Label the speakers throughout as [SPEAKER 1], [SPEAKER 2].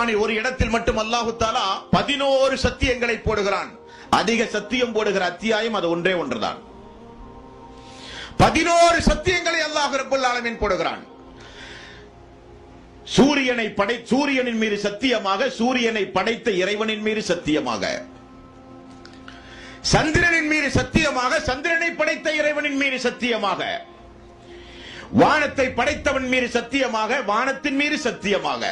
[SPEAKER 1] குரானில் ஒரு இடத்தில் மட்டும் அல்லாஹு தாலா பதினோரு சத்தியங்களை போடுகிறான். அதிக சத்தியம் போடுகிற அத்தியாயம் அது ஒன்றே ஒன்றுதான். பதினோரு சத்தியங்களை அல்லாஹ் ரபுல் ஆலமீன் போடுகிறான். சூரியனை படை சூரியனின் மீது சத்தியமாக சூரியனை படைத்த இறைவனின் மீது சத்தியமாக. சந்திரனின் மீது சத்தியமாக சந்திரனை படைத்த இறைவனின் மீது சத்தியமாக. வானத்தை படைத்தவன் மீது சத்தியமாக வானத்தின் மீது சத்தியமாக.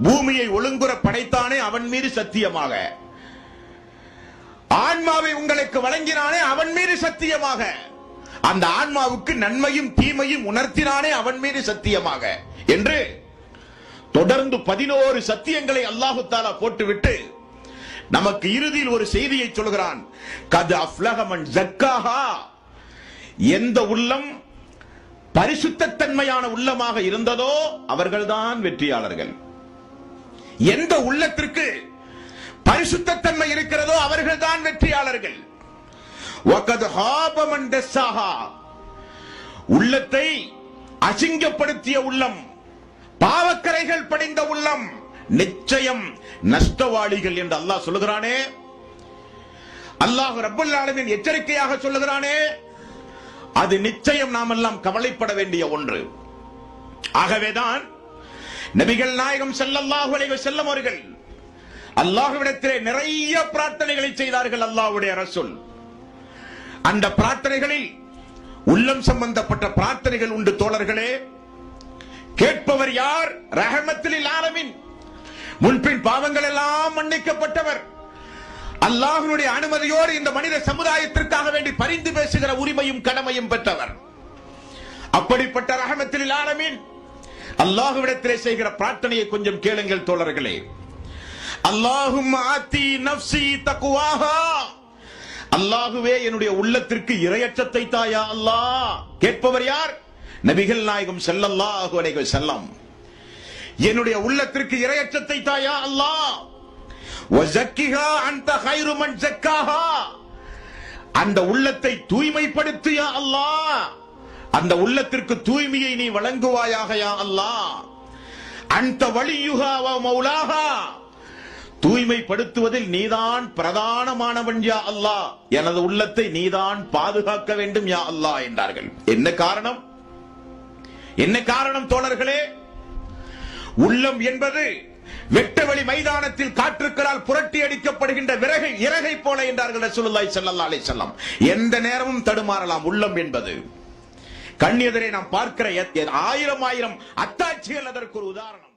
[SPEAKER 1] பூமியை ஒழுங்குற படைத்தானே அவன் மீது சத்தியமாக. ஆன்மாவை உங்களுக்கு வழங்கினானே அவன் மீது சத்தியமாக. அந்த ஆன்மாவுக்கு நன்மையும் தீமையும் உணர்த்தினானே அவன் மீது சத்தியமாக. என்று தொடர்ந்து பதினோரு சத்தியங்களை அல்லாஹு தாலா போட்டுவிட்டு நமக்கு இறுதியில் ஒரு செய்தியை சொல்கிறான். கது அஃப்லகமன் ஜக்காஹா. எந்த உள்ளம் பரிசுத்தன்மையான உள்ளமாக இருந்ததோ அவர்கள்தான் வெற்றியாளர்கள். எந்த உள்ளத்திற்கு பரிசுத்தன்மை இருக்கிறதோ அவர்கள்தான் வெற்றியாளர்கள். உள்ளத்தை அசிங்கப்படுத்திய உள்ளம் பாவக்கரைகள் படிந்த உள்ளம் நிச்சயம் நஷ்டவாளிகள் என்று அல்லாஹ் சொல்லுகிறானே. அல்லாஹ் ரப்பல் ஆலமீன் எச்சரிக்கையாக சொல்லுகிறானே. அது நிச்சயம் நாம் எல்லாம் கவலைப்பட வேண்டிய ஒன்று. ஆகவேதான் நபிகள் நாயகம் செல்லல்லாஹு அலைஹி வஸல்லம் அவர்கள் அல்லாஹுவிடத்திலே நிறைய பிரார்த்தனைகளை செய்தார்கள் அல்லாஹ்வுடைய ரசூல். அந்த பிரார்த்தனைகளில் உள்ளம் சம்பந்தப்பட்ட பிரார்த்தனைகள் உண்டு தோழர்களே. கேட்பவர் யார்? ரஹமத்தில் ஆலமின். முன்பின் பாவங்கள் எல்லாம் மன்னிக்கப்பட்டவர். அல்லாஹனுடைய அனுமதியோடு இந்த மனித சமுதாயத்திற்காக வேண்டி பரிந்து பேசுகிற உரிமையும் கடமையும் பெற்றவர். அப்படிப்பட்ட ரஹமத்தில் ஆலமின். அல்லாஹுவிடத்திலே செய்கிற பிரார்த்தனையை கொஞ்சம் கேளுங்கள் தோழர்களே. அல்லாஹும் ஆத்தி நப்சி தக்குவாஹா அல்லாஹுவே என்னுடைய உள்ளத்திற்கு இரையற்றத்தை தாயா அல்லாஹ். கேட்பவர் யார்? நபிகள் நாயகம் செல்லல்லாஹு அலைஹி செல்லம் என்னுடைய உள்ளத்திற்கு இரையற்றத்தை தாயா அல்லாஹ். வஸக்கிஹா அன்த கைரு ஜக்காஹா. அந்த உள்ளத்தை தூய்மைப்படுத்தியா அல்லாஹ். அந்த உள்ளத்திற்கு தூய்மையை நீ வழங்குவாயாக யா அல்லாஹ். அந்த வலியுகா வ தூய்மைப்படுத்துவதில் நீதான் பிரதானமானவன் யா அல்லாஹ். எனது உள்ளத்தை நீதான் பாதுகாக்க வேண்டும் யா அல்லாஹ் என்றார்கள். என்ன காரணம்? என்ன காரணம் தோழர்களே? உள்ளம் என்பது வெட்டவெளி மைதானத்தில் காற்றுக்களால் புரட்டி அடிக்கப்படுகின்ற விறகை இறகை போல என்றார்கள் ரசூலுல்லாஹி ஸல்லல்லாஹு அலைஹி வஸல்லம். எந்த நேரமும் தடுமாறலாம். உள்ளம் என்பது கண் எதிரே நாம் பார்க்கிற ஆயிரம் ஆயிரம் அத்தாட்சிகள் அதற்கு ஒரு உதாரணம்.